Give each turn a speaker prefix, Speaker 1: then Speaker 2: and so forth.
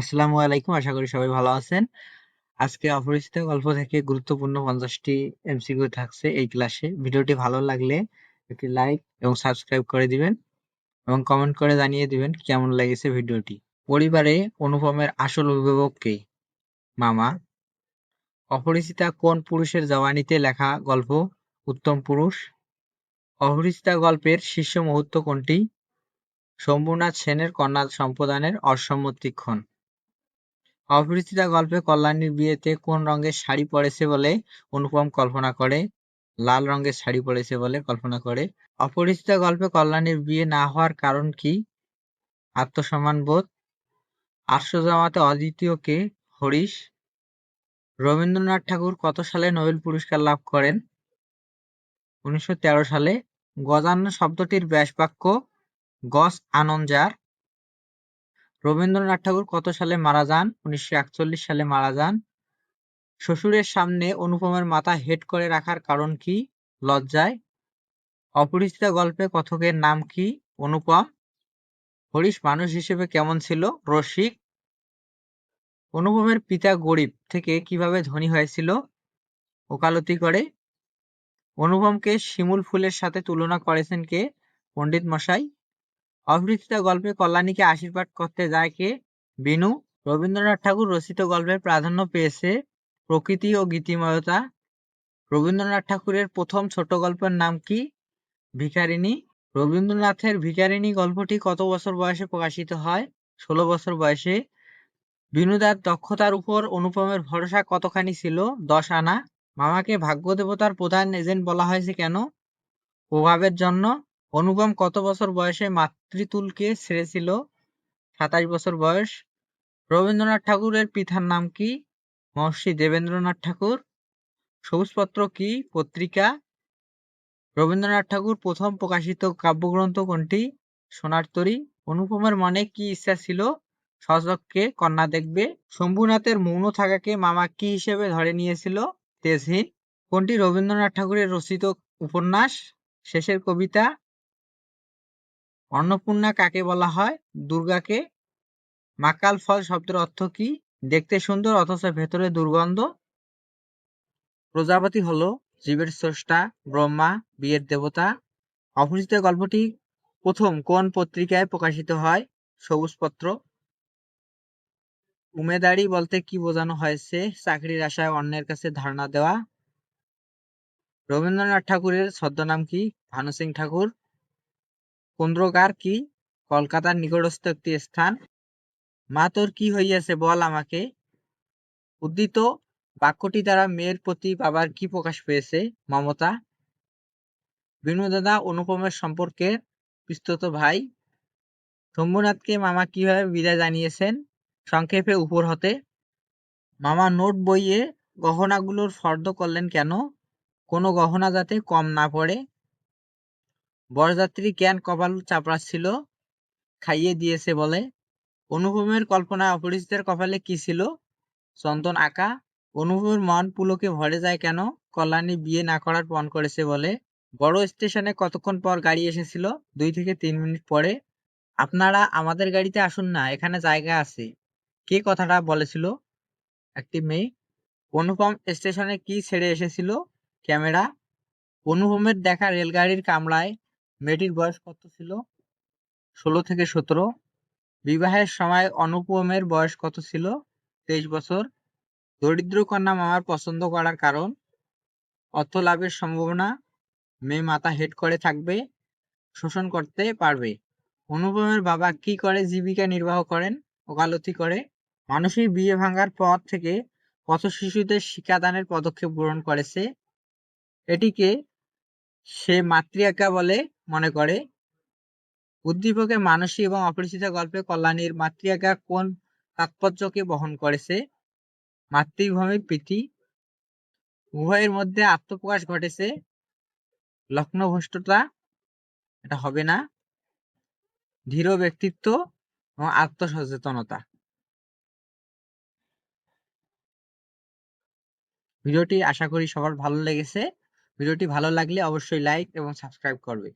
Speaker 1: আসসালামু আলাইকুম আশা করি সবাই ভালো আছেন আজকে অপরিচিত গল্প থেকে গুরুত্বপূর্ণ পঞ্চাশটি এমসিকিউ থাকছে এই ক্লাসে ভিডিওটি ভালো লাগলে একটি লাইক এবং সাবস্ক্রাইব করে দিবেন এবং কমেন্ট করে জানিয়ে দিবেন কেমন লেগেছে ভিডিওটি পরিবারে অনুপমের আসল অভিভাবক কে মামা অপরিচিতা কোন পুরুষের জওয়ানিতে লেখা গল্প উত্তম পুরুষ অপরিচিতা গল্পের শীর্ষ মুহূর্ত কোনটি শম্ভুনাথ সেনের কন্যা সম্প্রদানের অসম্মতিক্ষণ অপরিচিতা গল্পে কল্যাণীর বিয়েতে কোন রঙের শাড়ি পরেছে বলে অনুপম কল্পনা করে লাল রঙের শাড়ি পরেছে বলে কল্পনা করে অপরিচিতা গল্পে কল্যাণীর বিয়ে না হওয়ার কারণ কি আত্মসম্মান বোধ আশ্রজামাতে অদ্বিতীয় কে হরিশ রবীন্দ্রনাথ ঠাকুর কত সালে নোবেল পুরস্কার লাভ করেন উনিশশো সালে গজান্ন শব্দটির ব্যাসবাক্য গস আনন্দার রবীন্দ্রনাথ ঠাকুর কত সালে মারা যান উনিশশো সালে মারা যান শ্বশুরের সামনে অনুপমের মাথা হেট করে রাখার কারণ কি লজ্জায় অপরিচিত গল্পে কথকের নাম কি অনুপম হরিশ মানুষ হিসেবে কেমন ছিল রসিক অনুপমের পিতা গরিব থেকে কিভাবে ধনী হয়েছিল ওকালতি করে অনুপমকে শিমুল ফুলের সাথে তুলনা করেছেন কে পণ্ডিত মশাই অপরিচিত গল্পে কল্যাণীকে আশীর্বাদ করতে যায় কে বিনু রবীন্দ্রনাথ ঠাকুর রচিত গল্পের প্রাধান্য পেয়েছে প্রকৃতি ও গীতিময়তা রবীন্দ্রনাথ ঠাকুরের প্রথম ছোট গল্পের নাম কি ভিকারিণী রবীন্দ্রনাথের ভিকারিণী গল্পটি কত বছর বয়সে প্রকাশিত হয় ষোলো বছর বয়সে বিনুদার দক্ষতার উপর অনুপমের ভরসা কতখানি ছিল দশ আনা মামাকে ভাগ্য দেবতার প্রধান এজেন্ট বলা হয়েছে কেন প্রভাবের জন্য অনুপম কত বছর বয়সে মাতৃতুলকে ছেড়েছিল সাতাশ বছর বয়স রবীন্দ্রনাথ ঠাকুরের পিতার নাম কি মহর্ষি দেবেন্দ্রনাথ ঠাকুর সবুজপত্র কি পত্রিকা রবীন্দ্রনাথ ঠাকুর প্রথম প্রকাশিত কাব্যগ্রন্থ কোনটি সোনার তরী অনুপমের মনে কি ইচ্ছা ছিল সজককে কন্যা দেখবে শম্ভুনাথের মৌন থাকাকে মামা কি হিসেবে ধরে নিয়েছিল তেজহীন কোনটি রবীন্দ্রনাথ ঠাকুরের রচিত উপন্যাস শেষের কবিতা অন্নপূর্ণা কাকে বলা হয় দুর্গাকে মাকাল ফল শব্দের অর্থ কি দেখতে সুন্দর অথচ ভেতরে দুর্গন্ধ প্রজাপতি হলো জীবের স্রষ্টা ব্রহ্মা বিয়ের দেবতা অপরিচিত গল্পটি প্রথম কোন পত্রিকায় প্রকাশিত হয় সবুজ পত্র উমেদারি বলতে কি বোঝানো হয়েছে চাকরির আশায় অন্যের কাছে ধারণা দেওয়া রবীন্দ্রনাথ ঠাকুরের ছদ্মনাম কি ভানু সিং ঠাকুর কুন্দ্রগার কি কলকাতার নিকটস্থ একটি স্থান মা তোর কি হইয়াছে বল আমাকে উদ্দিত বাক্যটি দ্বারা মেয়ের প্রতি বাবার কি প্রকাশ পেয়েছে মমতা বিনোদাদা অনুপমের সম্পর্কে বিস্তৃত ভাই শম্ভুনাথকে মামা কিভাবে বিদায় জানিয়েছেন সংক্ষেপে উপর হতে মামা নোট বইয়ে গহনাগুলোর ফর্দ করলেন কেন কোনো গহনা যাতে কম না পড়ে বরযাত্রী কেন কপাল চাপড়াচ্ছিল খাইয়ে দিয়েছে বলে অনুপমের কল্পনা অপরিচিতের কপালে কি ছিল চন্দন আঁকা অনুপমের মন পুলকে ভরে যায় কেন কল্যাণী বিয়ে না করার পণ করেছে বলে বড় স্টেশনে কতক্ষণ পর গাড়ি এসেছিল দুই থেকে তিন মিনিট পরে আপনারা আমাদের গাড়িতে আসুন না এখানে জায়গা আছে কে কথাটা বলেছিল একটি মেয়ে অনুপম স্টেশনে কি ছেড়ে এসেছিল ক্যামেরা অনুপমের দেখা রেলগাড়ির কামরায় মেয়েটির বয়স কত ছিল ষোলো থেকে সতেরো বিবাহের সময় অনুপমের বয়স কত ছিল তেইশ বছর দরিদ্র কন্যা মামার পছন্দ করার কারণ অর্থ লাভের সম্ভাবনা মেয়ে মাথা হেড করে থাকবে শোষণ করতে পারবে অনুপমের বাবা কি করে জীবিকা নির্বাহ করেন ওকালতি করে মানুষের বিয়ে ভাঙার পর থেকে পথ শিশুদের শিক্ষাদানের পদক্ষেপ গ্রহণ করেছে এটিকে সে মাতৃ মাতৃয়াকা বলে মনে করে উদ্দীপকের মানসী এবং অপরিচিত গল্পে কল্যাণীর মাতৃয়াকা কোন তাৎপর্যকে বহন করেছে মাতৃভূমি প্রীতি উভয়ের মধ্যে আত্মপ্রকাশ ঘটেছে লগ্নভ্রষ্টতা এটা হবে না ধীর ব্যক্তিত্ব এবং আত্মসচেতনতা ভিডিওটি আশা করি সবার ভালো লেগেছে ভিডিওটি ভালো লাগলে অবশ্যই লাইক এবং সাবস্ক্রাইব করবে